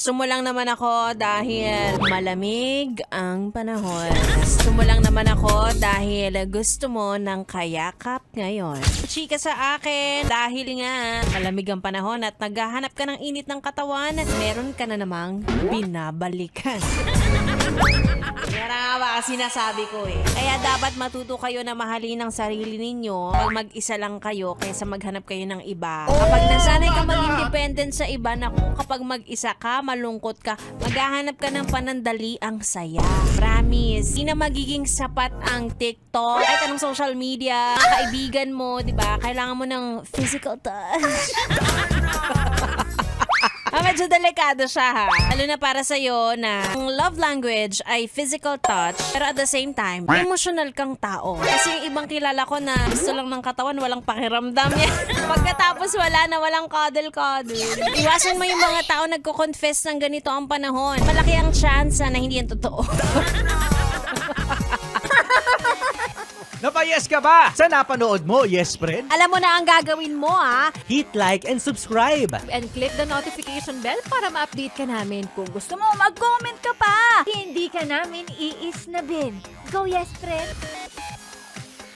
Gusto mo lang naman ako dahil malamig ang panahon. Gusto mo lang naman ako dahil gusto mo ng kayakap ngayon. Chika sa akin dahil nga malamig ang panahon at naghahanap ka ng init ng katawan, meron ka na namang binabalikan. Yan nga ba sinasabi ko eh. Kaya dapat matuto kayo na mahalin ang sarili ninyo pag mag-isa lang kayo kaysa maghanap kayo ng iba. Kapag nasanay ka mag-independent sa iba, naku, kapag mag-isa ka, malungkot ka, maghahanap ka ng panandali ang saya. Promise. Hindi na magiging sapat ang TikTok, kahit anong social media, kaibigan mo, di ba? Kailangan mo ng physical touch. Medyo delikado siya ha. Lalo na para sa'yo na ang love language ay physical touch, pero at the same time, emotional kang tao. Kasi yung ibang kilala ko na gusto lang ng katawan, walang pakiramdam yan. Pagkatapos wala na, walang cuddle-cuddle. Iwasan mo yung mga tao nagko-confess ng ganito ang panahon. Malaki ang chance na hindi yan totoo. Napayes ka ba sa napanood mo, yes friend? Alam mo na ang gagawin mo ah. Hit like and subscribe. And click the notification bell para ma-update ka namin. Kung gusto mo, mag-comment ka pa. Hindi ka namin iisnabin. Go yes, friend!